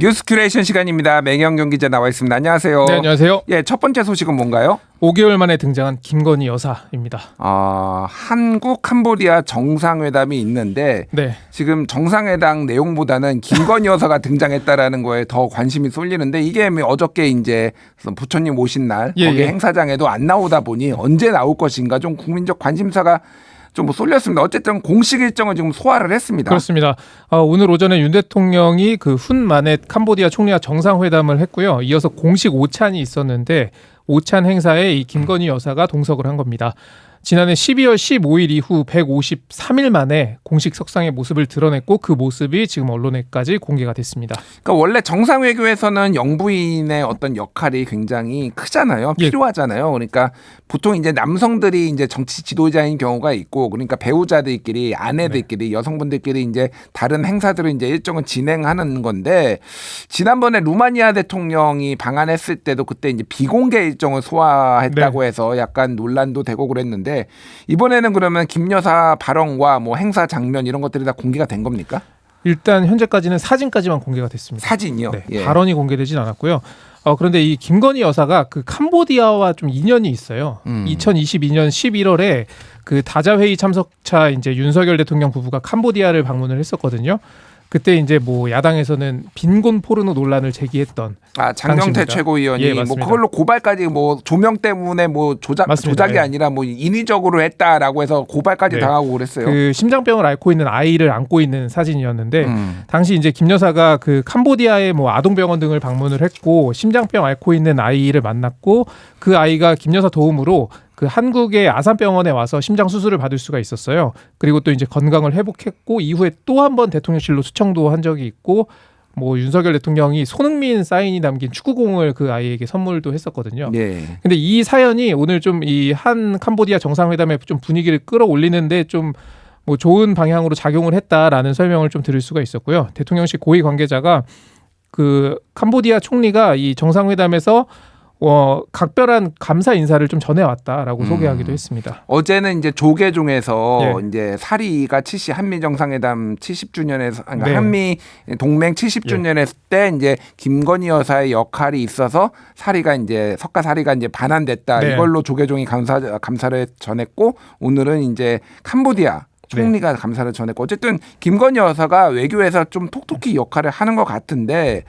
뉴스 큐레이션 시간입니다. 맹영경 기자 나와 있습니다. 안녕하세요. 네, 안녕하세요. 예, 첫 번째 소식은 뭔가요? 5개월 만에 등장한 김건희 여사입니다. 아, 한국 캄보디아 정상회담이 있는데 네. 지금 정상회담 내용보다는 김건희 여사가 등장했다라는 거에 더 관심이 쏠리는데 이게 뭐 어저께 이제 부처님 오신 날 예, 거기 예. 행사장에도 안 나오다 보니 언제 나올 것인가 좀 국민적 관심사가 좀 뭐 쏠렸습니다. 어쨌든 공식 일정을 지금 소화를 했습니다. 그렇습니다. 어, 오늘 오전에 윤 대통령이 그훈 만에 캄보디아 총리와 정상회담을 했고요. 이어서 공식 오찬이 있었는데 오찬 행사에 이 김건희 여사가 동석을 한 겁니다. 지난해 12월 15일 이후 153일 만에 공식 석상의 모습을 드러냈고 그 모습이 지금 언론에까지 공개가 됐습니다. 그러니까 원래 정상 외교에서는 영부인의 어떤 역할이 굉장히 크잖아요. 예. 필요하잖아요. 그러니까 보통 이제 남성들이 이제 정치 지도자인 경우가 있고 그러니까 배우자들끼리 아내들끼리 여성분들끼리 이제 다른 행사들을 이제 일정을 진행하는 건데 지난번에 루마니아 대통령이 방한했을 때도 그때 이제 비공개 일정을 소화했다고 해서 약간 논란도 되고 그랬는데 이번에는 그러면 김 여사 발언과 뭐 행사 장면 이런 것들이 다 공개가 된 겁니까? 일단 현재까지는 사진까지만 공개가 됐습니다. 사진이요. 네, 예. 발언이 공개되진 않았고요. 어, 그런데 이 김건희 여사가 그 캄보디아와 좀 인연이 있어요. 음. 2022년 11월에 그 다자 회의 참석차 이제 윤석열 대통령 부부가 캄보디아를 방문을 했었거든요. 그때 이제 뭐 야당에서는 빈곤 포르노 논란을 제기했던 아 장경태 당시입니다. 최고위원이 예, 뭐. 그걸로 고발까지 뭐 조명 때문에 뭐 조작 맞습니다. 조작이 예. 아니라 뭐 인위적으로 했다라고 해서 고발까지 네. 당하고 그랬어요. 그 심장병을 앓고 있는 아이를 안고 있는 사진이었는데 음. 당시 이제 김 여사가 그 캄보디아의 뭐 아동병원 등을 방문을 했고 심장병 앓고 있는 아이를 만났고 그 아이가 김 여사 도움으로 그 한국의 아산병원에 와서 심장 수술을 받을 수가 있었어요. 그리고 또 이제 건강을 회복했고 이후에 또 한 번 대통령실로 수청도 한 적이 있고 뭐 윤석열 대통령이 손흥민 사인이 담긴 축구공을 그 아이에게 선물도 했었거든요. 예. 근데 이 사연이 오늘 좀 이 한 캄보디아 정상회담의 좀 분위기를 끌어올리는데 좀뭐 좋은 방향으로 작용을 했다라는 설명을 좀 들을 수가 있었고요. 대통령실 고위 관계자가 그 캄보디아 총리가 이 정상회담에서 어 각별한 감사 인사를 좀 전해왔다라고 음. 소개하기도 했습니다. 어제는 이제 조계 중에서 예. 이제 사리가 70 한미 정상회담 70주년에 서 그러니까 네. 한미 동맹 70주년 했을 때 이제 김건희 여사의 역할이 있어서 사리가 이제 석가 사리가 이제 반환됐다 네. 이걸로 조계종이 감사 감사를 전했고 오늘은 이제 캄보디아 네. 총리가 감사를 전했고 어쨌든 김건희 여사가 외교에서 좀 톡톡히 역할을 하는 것 같은데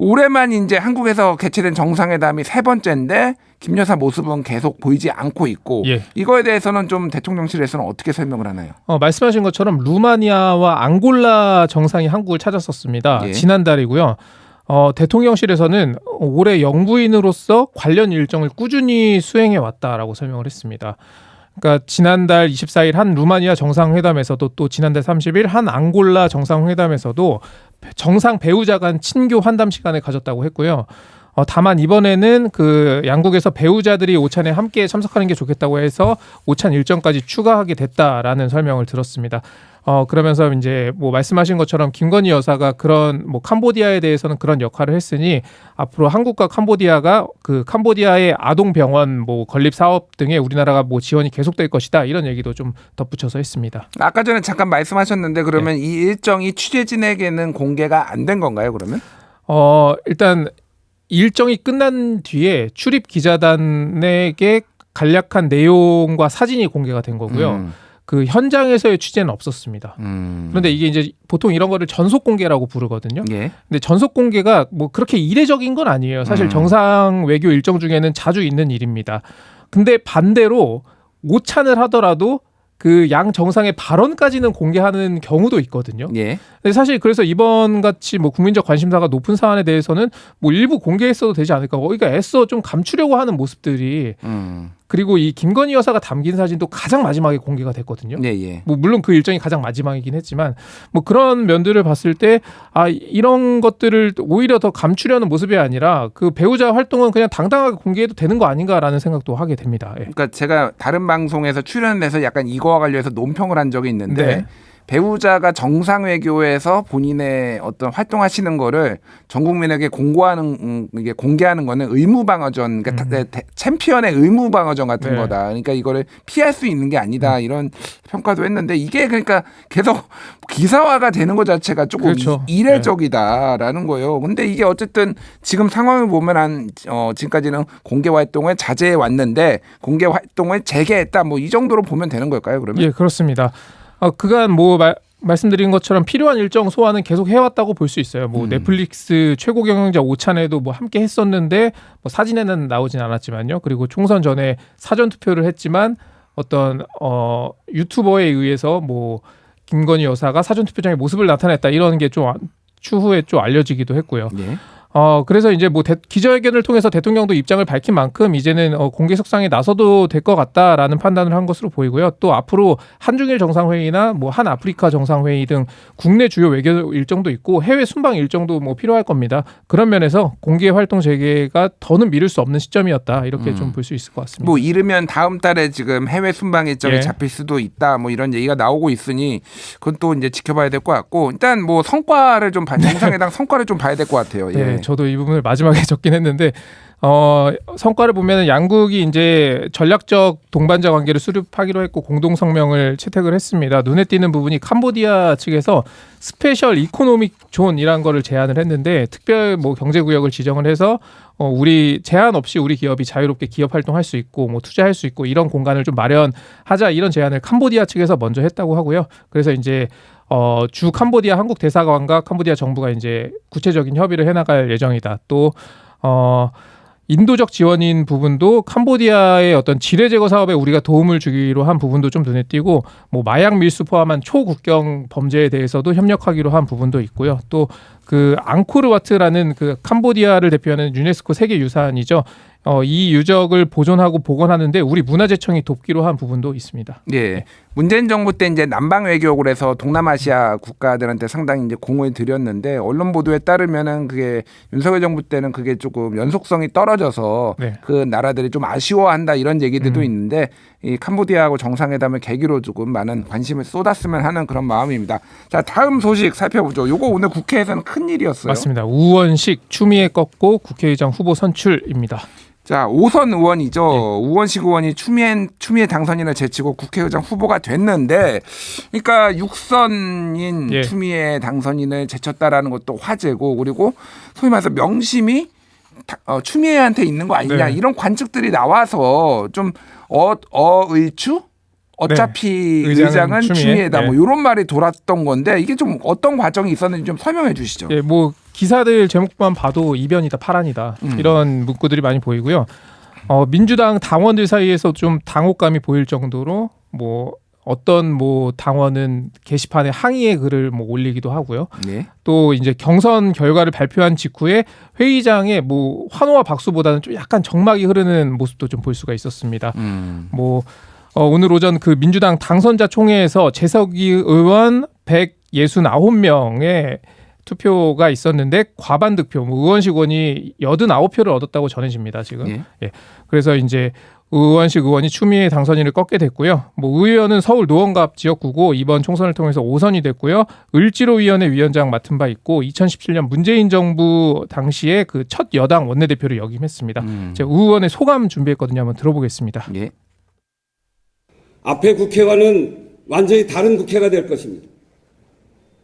올해만 이제 한국에서 개최된 정상회담이 세 번째인데 김 여사 모습은 계속 보이지 않고 있고 예. 이거에 대해서는 좀 대통령실에서는 어떻게 설명을 하나요? 어, 말씀하신 것처럼 루마니아와 앙골라 정상이 한국을 찾았었습니다. 예. 지난달이고요. 어, 대통령실에서는 올해 영부인으로서 관련 일정을 꾸준히 수행해 왔다라고 설명을 했습니다. 그러니까 지난달 24일 한 루마니아 정상회담에서도 또 지난달 30일 한 앙골라 정상회담에서도 정상 배우자 간 친교 환담 시간을 가졌다고 했고요. 어, 다만 이번에는 그 양국에서 배우자들이 오찬에 함께 참석하는 게 좋겠다고 해서 오찬 일정까지 추가하게 됐다라는 설명을 들었습니다. 어 그러면서 이제 뭐 말씀하신 것처럼 김건희 여사가 그런 뭐 캄보디아에 대해서는 그런 역할을 했으니 앞으로 한국과 캄보디아가 그 캄보디아의 아동 병원 뭐 건립 사업 등에 우리나라가 뭐 지원이 계속될 것이다 이런 얘기도 좀 덧붙여서 했습니다. 아까 전에 잠깐 말씀하셨는데 그러면 네. 이 일정이 취재진에게는 공개가 안 된 건가요? 그러면? 어 일단 일정이 끝난 뒤에 출입 기자단에게 간략한 내용과 사진이 공개가 된 거고요. 음, 그 현장에서의 취재는 없었습니다. 음. 그런데 이게 이제 보통 이런 거를 전속 공개라고 부르거든요. 예. 근데 전속 공개가 뭐 그렇게 이례적인 건 아니에요. 사실 음. 정상 외교 일정 중에는 자주 있는 일입니다. 근데 반대로 오찬을 하더라도 그 양 정상의 발언까지는 공개하는 경우도 있거든요. 예. 근데 사실 그래서 이번 같이 뭐 국민적 관심사가 높은 사안에 대해서는 뭐 일부 공개했어도 되지 않을까. 그러니까 애써 좀 감추려고 하는 모습들이 음. 그리고 이 김건희 여사가 담긴 사진도 가장 마지막에 공개가 됐거든요. 예, 예. 뭐 물론 그 일정이 가장 마지막이긴 했지만 뭐 그런 면들을 봤을 때 아 이런 것들을 오히려 더 감추려는 모습이 아니라 그 배우자 활동은 그냥 당당하게 공개해도 되는 거 아닌가라는 생각도 하게 됩니다. 예. 그러니까 제가 다른 방송에서 출연해서 약간 이거와 관련해서 논평을 한 적이 있는데 네. 배우자가 정상 외교에서 본인의 어떤 활동하시는 거를 전 국민에게 공고하는 음, 이게 공개하는 거는 의무 방어전 그러니까 다- 대- 챔피언의 의무 방어전 같은 네. 거다. 그러니까 이거를 피할 수 있는 게 아니다. 이런 평가도 했는데 이게 그러니까 계속 기사화가 되는 것 자체가 조금 그렇죠. 이- 이례적이다라는 거예요. 근데 이게 어쨌든 지금 상황을 보면 한 어, 지금까지는 공개 활동을 자제해 왔는데 공개 활동을 재개했다. 뭐 이 정도로 보면 되는 걸까요? 그러면? 예, 그렇습니다. 어, 그간 뭐 말, 말씀드린 것처럼 필요한 일정 소화는 계속 해왔다고 볼 수 있어요. 뭐 음. 넷플릭스 최고 경영자 오찬에도 뭐 함께 했었는데 뭐 사진에는 나오진 않았지만요. 그리고 총선 전에 사전 투표를 했지만 어떤 어 유튜버에 의해서 뭐 김건희 여사가 사전 투표장에 모습을 나타냈다 이런 게 좀 추후에 좀 알려지기도 했고요. 예. 어 그래서 이제 뭐 대- 기자회견을 통해서 대통령도 입장을 밝힌 만큼 이제는 어, 공개 석상에 나서도 될 것 같다라는 판단을 한 것으로 보이고요. 또 앞으로 한중일 정상회의나 뭐 한 아프리카 정상회의 등 국내 주요 외교 일정도 있고 해외 순방 일정도 뭐 필요할 겁니다. 그런 면에서 공개 활동 재개가 더는 미룰 수 없는 시점이었다 이렇게 음. 좀볼 수 있을 것 같습니다. 뭐 이르면 다음 달에 지금 해외 순방 일정이 예. 잡힐 수도 있다. 뭐 이런 얘기가 나오고 있으니 그건 또 이제 지켜봐야 될 것 같고 일단 뭐 성과를 좀 봐, 정상회담 성과를 좀 봐야 될 것 같아요. 예. 네, 저도 이 부분을 마지막에 적긴 했는데 어, 성과를 보면은 양국이 이제 전략적 동반자 관계를 수립하기로 했고 공동 성명을 채택을 했습니다. 눈에 띄는 부분이 캄보디아 측에서 스페셜 이코노믹 존이라는 거를 제안을 했는데 특별 뭐 경제 구역을 지정을 해서 어, 우리 제한 없이 우리 기업이 자유롭게 기업 활동할 수 있고 뭐 투자할 수 있고 이런 공간을 좀 마련하자 이런 제안을 캄보디아 측에서 먼저 했다고 하고요. 그래서 이제 어, 주 캄보디아 한국 대사관과 캄보디아 정부가 이제 구체적인 협의를 해나갈 예정이다. 또 어, 인도적 지원인 부분도 캄보디아의 어떤 지뢰 제거 사업에 우리가 도움을 주기로 한 부분도 좀 눈에 띄고 뭐 마약 밀수 포함한 초국경 범죄에 대해서도 협력하기로 한 부분도 있고요. 또 그 앙코르와트라는 그 캄보디아를 대표하는 유네스코 세계 유산이죠. 어, 이 유적을 보존하고 복원하는데 우리 문화재청이 돕기로 한 부분도 있습니다. 예. 문재인 정부 때 이제 남방 외교를 해서 동남아시아 국가들한테 상당히 이제 공을 들였는데 언론 보도에 따르면은 그게 윤석열 정부 때는 그게 조금 연속성이 떨어져서 네. 그 나라들이 좀 아쉬워한다 이런 얘기들도 음. 있는데 이 캄보디아하고 정상회담을 계기로 조금 많은 관심을 쏟았으면 하는 그런 마음입니다. 자 다음 소식 살펴보죠. 요거 오늘 국회에서는 큰 일이었어요. 맞습니다. 우원식 추미애 꺾고 국회의장 후보 선출입니다. 자 오선 의원이죠. 예. 우원식 의원이 추미애 추미애 당선인을 제치고 국회의장 후보가 됐는데, 그러니까 육선인 예. 추미애 당선인을 제쳤다라는 것도 화제고, 그리고 소위 말해서 명심이 다- 어, 추미애한테 있는 거 아니냐 네. 이런 관측들이 나와서 좀 어, 어의추 어차피 네. 의장은 의장은, 추미애. 추미애. 다 네. 뭐 이런 말이 돌았던 건데 이게 좀 어떤 과정이 있었는지 좀 설명해 주시죠. 예, 뭐 기사들 제목만 봐도 이변이다 파란이다 음. 이런 문구들이 많이 보이고요. 어, 민주당 당원들 사이에서 좀 당혹감이 보일 정도로 뭐 어떤 뭐 당원은 게시판에 항의의 글을 뭐 올리기도 하고요. 네. 또 이제 경선 결과를 발표한 직후에 회의장에 뭐 환호와 박수보다는 좀 약간 정막이 흐르는 모습도 좀 볼 수가 있었습니다. 음. 뭐 어, 오늘 오전 그 민주당 당선자 총회에서 재석이 의원 169명의 투표가 있었는데 과반 득표, 뭐 의원식 의원이 89표를 얻었다고 전해집니다. 지금. 예. 그래서 이제 의원식 의원이 추미애 당선인을 꺾게 됐고요. 뭐 의원은 서울 노원갑 지역구고 이번 총선을 통해서 5선이 됐고요. 을지로위원회 위원장 맡은 바 있고 2017년 문재인 정부 당시에 그 첫 여당 원내대표를 역임했습니다. 음. 제가 우 의원의 소감 준비했거든요. 한번 들어보겠습니다. 예. 앞의 국회와는 완전히 다른 국회가 될 것입니다.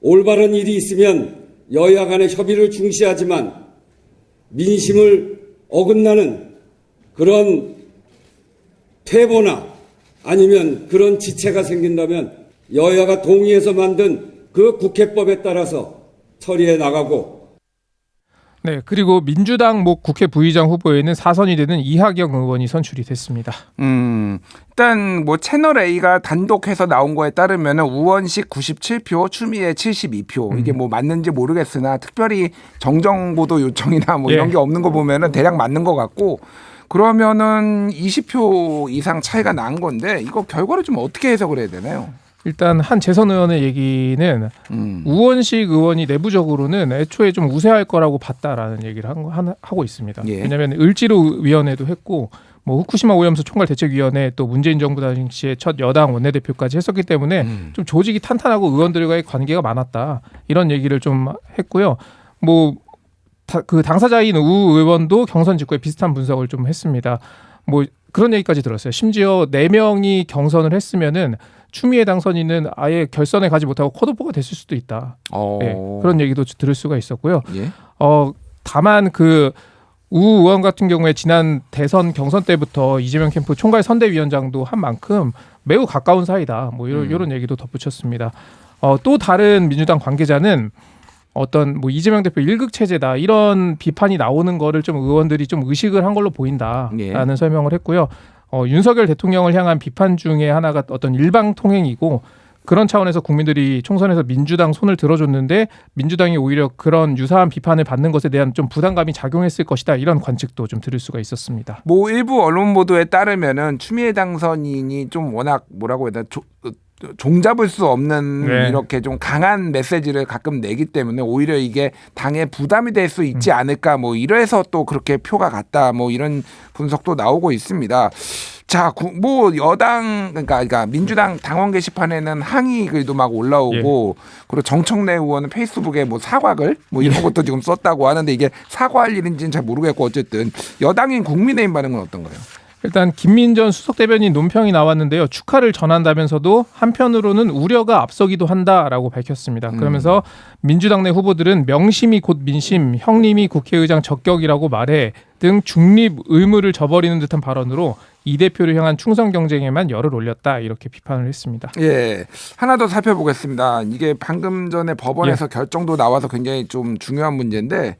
올바른 일이 있으면 여야 간의 협의를 중시하지만 민심을 어긋나는 그런 퇴보나 아니면 그런 지체가 생긴다면 여야가 동의해서 만든 그 국회법에 따라서 처리해 나가고 네, 그리고 민주당 뭐 국회 부의장 후보에는 사선이 되는 이하경 의원이 선출이 됐습니다. 음, 일단 뭐 채널 A가 단독해서 나온 거에 따르면은 우원식 97표, 추미애 72표. 이게 뭐 맞는지 모르겠으나 특별히 정정 보도 요청이나 뭐 이런 예. 게 없는 거 보면은 대략 맞는 것 같고 그러면은 20표 이상 차이가 난 건데 이거 결과를 좀 어떻게 해석을 해야 되나요? 일단 한 재선 의원의 얘기는 음. 우원식 의원이 내부적으로는 애초에 좀 우세할 거라고 봤다라는 얘기를 한, 한, 하고 있습니다. 예. 왜냐하면 을지로 위원회도 했고 뭐 후쿠시마 오염수 총괄 대책위원회 또 문재인 정부 당시에 첫 여당 원내대표까지 했었기 때문에 음. 좀 조직이 탄탄하고 의원들과의 관계가 많았다 이런 얘기를 좀 했고요. 뭐 그 당사자인 우 의원도 경선 직후에 비슷한 분석을 좀 했습니다. 뭐 그런 얘기까지 들었어요. 심지어 네 명이 경선을 했으면은 추미애 당선인은 아예 결선에 가지 못하고 컷오프가 됐을 수도 있다. 어. 예, 그런 얘기도 들을 수가 있었고요. 예. 어 다만 그 우 의원 같은 경우에 지난 대선 경선 때부터 이재명 캠프 총괄 선대위원장도 한 만큼 매우 가까운 사이다. 뭐 이런 음. 이런 얘기도 덧붙였습니다. 어, 또 다른 민주당 관계자는 어떤 뭐 이재명 대표 일극 체제다 이런 비판이 나오는 거를 좀 의원들이 좀 의식을 한 걸로 보인다라는 예. 설명을 했고요. 어, 윤석열 대통령을 향한 비판 중에 하나가 어떤 일방 통행이고 그런 차원에서 국민들이 총선에서 민주당 손을 들어줬는데 민주당이 오히려 그런 유사한 비판을 받는 것에 대한 좀 부담감이 작용했을 것이다 이런 관측도 좀 들을 수가 있었습니다. 뭐 일부 언론 보도에 따르면은 추미애 당선인이 좀 워낙 뭐라고 해야 되나 조, 어, 종잡을 수 없는 네. 이렇게 좀 강한 메시지를 가끔 내기 때문에 오히려 이게 당에 부담이 될수 음. 있지 않을까 뭐 이래서 또 그렇게 표가 갔다 뭐 이런 분석도 나오고 있습니다. 자, 구- 뭐 여당 그러니까, 그러니까 민주당 당원 게시판에는 항의 글도 막 올라오고 예. 그리고 정청래 의원은 페이스북에 뭐 사과글 뭐 이런 것도 지금 썼다고 하는데 이게 사과할 일인지는 잘 모르겠고 어쨌든 여당인 국민의힘 반응은 어떤가요? 일단 김민전 수석 대변인 논평이 나왔는데요. 축하를 전한다면서도 한편으로는 우려가 앞서기도 한다라고 밝혔습니다. 그러면서 민주당 내 후보들은 명심이 곧 민심, 형님이 국회의장 적격이라고 말해 등 중립 의무를 저버리는 듯한 발언으로 이 대표를 향한 충성 경쟁에만 열을 올렸다 이렇게 비판을 했습니다. 예, 하나 더 살펴보겠습니다. 이게 방금 전에 법원에서 예. 결정도 나와서 굉장히 좀 중요한 문제인데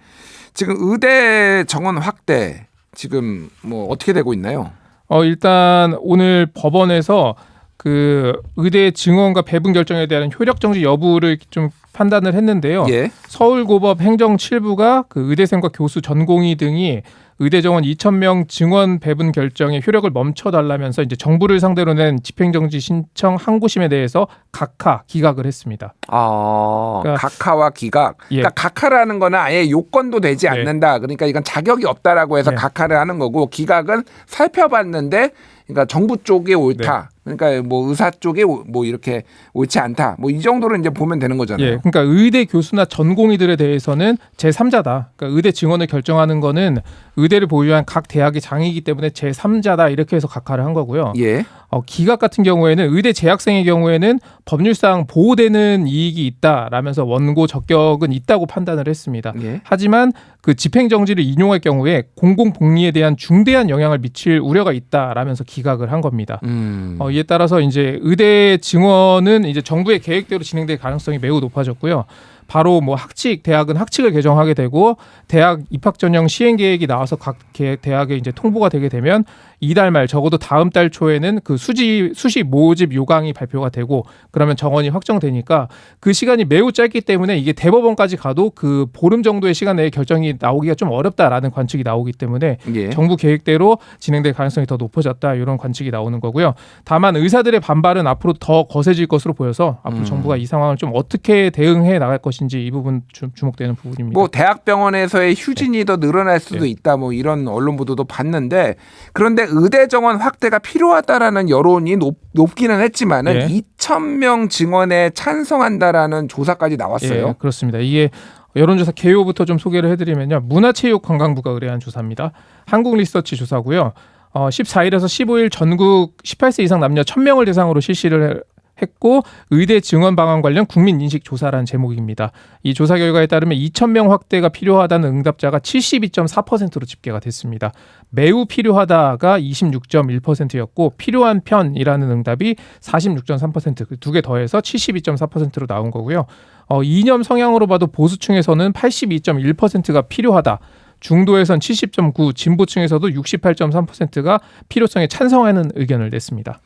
지금 의대 정원 확대 지금 뭐 어떻게 되고 있나요? 어 일단 오늘 법원에서 그 의대 증원과 배분 결정에 대한 효력 정지 여부를 좀 판단을 했는데요. 예, 서울고법 행정 7부가 그 의대생과 교수 전공의 등이 의대 정원 2,000명 증원 배분 결정의 효력을 멈춰달라면서 이제 정부를 상대로 낸 집행정지 신청 항고심에 대해서 각하 기각을 했습니다. 아, 그러니까- 각하와 기각. 예. 그러니까 각하라는 거는 아예 요건도 되지 네. 않는다. 그러니까 이건 자격이 없다라고 해서 네. 각하를 하는 거고 기각은 살펴봤는데 그러니까 정부 쪽이 옳다. 네. 그러니까 뭐 의사 오- 뭐 이렇게 옳지 않다. 뭐 이 정도로 이제 보면 되는 거잖아요. 예, 그러니까 의대 교수나 전공의들에 대해서는 제 3자다. 그러니까 의대 증원을 결정하는 거는 의대를 보유한 각 대학의 장이기 때문에 제 3자다 이렇게 해서 각하를 한 거고요. 예. 어, 기각 같은 경우에는 의대 재학생의 경우에는 법률상 보호되는 이익이 있다라면서 원고 적격은 있다고 판단을 했습니다. 예. 하지만 그 집행 정지를 인용할 경우에 공공 복리에 대한 중대한 영향을 미칠 우려가 있다라면서 기각을 한 겁니다. 음. 어, 이에 따라서 이제 의대 증원은 이제 정부의 계획대로 진행될 가능성이 매우 높아졌고요. 바로 뭐 학칙 대학은 학칙을 개정하게 되고 대학 입학 전형 시행 계획이 나와서 각 개- 대학에 이제 통보가 되게 되면 이달 말 적어도 다음 달 초에는 그 수지 수시 모집 요강이 발표가 되고 그러면 정원이 확정되니까 그 시간이 매우 짧기 때문에 이게 대법원까지 가도 그 보름 정도의 시간 내에 결정이 나오기가 좀 어렵다라는 관측이 나오기 때문에 예. 정부 계획대로 진행될 가능성이 더 높아졌다 이런 관측이 나오는 거고요. 다만 의사들의 반발은 앞으로 더 거세질 것으로 보여서 앞으로 음. 정부가 이 상황을 좀 어떻게 대응해 나갈 것 인지 이 부분 주, 주목되는 부분입니다. 뭐 대학병원에서의 휴진이 더 늘어날 수도 네. 있다 뭐 이런 언론 보도도 봤는데 그런데 의대 정원 확대가 필요하다라는 여론이 높, 높기는 했지만은 예. 2천 명 증원에 찬성한다라는 조사까지 나왔어요. 예, 그렇습니다. 이게 여론조사 개요부터 좀 소개를 해드리면요. 문화체육관광부가 의뢰한 조사입니다. 한국리서치 조사고요. 어, 14일에서 15일 전국 18세 이상 남녀 1000명을 대상으로 실시를 했고 의대 증원 방안 관련 국민 인식 조사라는 제목입니다. 이 조사 결과에 따르면 2,000명 확대가 필요하다는 응답자가 72.4%로 집계가 됐습니다. 매우 필요하다가 26.1%였고 필요한 편이라는 응답이 46.3%두 개 더해서 72.4%로 나온 거고요. 어, 이념 성향으로 봐도 보수층에서는 82.1%가 필요하다. 중도에선 70.9, 진보층에서도 68.3%가 필요성에 찬성하는 의견을 냈습니다.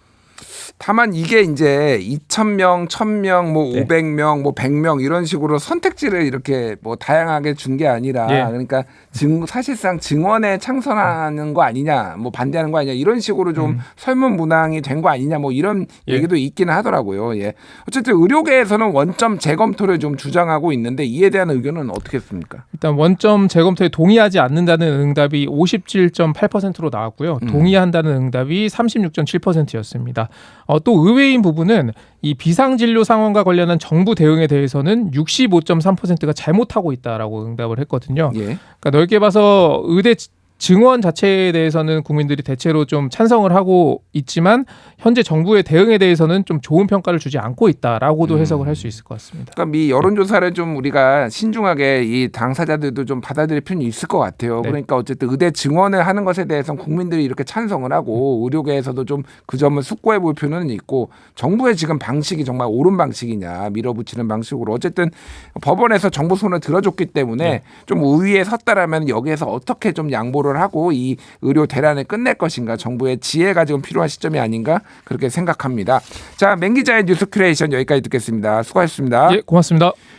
다만 이게 이제 2,000명, 1,000명, 뭐 네. 500명, 뭐 100명 이런 식으로 선택지를 이렇게 뭐 다양하게 준 게 아니라 예. 그러니까 증 사실상 증원에 창선하는 거 아니냐, 뭐 반대하는 거 아니냐 이런 식으로 좀 설문 문항이 된 거 아니냐 뭐 이런 음. 예. 얘기도 있기는 하더라고요. 예. 어쨌든 의료계에서는 원점 재검토를 좀 주장하고 있는데 이에 대한 의견은 어떻겠습니까? 일단 원점 재검토에 동의하지 않는다는 응답이 57.8%로 나왔고요. 음. 동의한다는 응답이 36.7%였습니다. 어, 또 의외인 부분은 이 비상 진료 상황과 관련한 정부 대응에 대해서는 65.3%가 잘못하고 있다라고 응답을 했거든요. 예. 그러니까 넓게 봐서 의대 지- 증원 자체에 대해서는 국민들이 대체로 좀 찬성을 하고 있지만 현재 정부의 대응에 대해서는 좀 좋은 평가를 주지 않고 있다라고도 해석을 할 수 있을 것 같습니다. 그러니까 이 여론조사를 좀 우리가 신중하게 이 당사자들도 좀 받아들일 필요는 있을 것 같아요. 네. 그러니까 어쨌든 의대 증원을 하는 것에 대해서 국민들이 이렇게 찬성을 하고 의료계에서도 좀 그 점을 숙고해 볼 필요는 있고 정부의 지금 방식이 정말 옳은 방식이냐 밀어붙이는 방식으로 어쨌든 법원에서 정부 손을 들어줬기 때문에 네. 좀 우위에 섰다라면 여기에서 어떻게 좀 양보를 하고 이 의료 대란을 끝낼 것인가 정부의 지혜가 지금 필요한 시점이 아닌가 그렇게 생각합니다. 자, 맹 기자의 뉴스 큐레이션 여기까지 듣겠습니다. 수고하셨습니다. 예, 고맙습니다.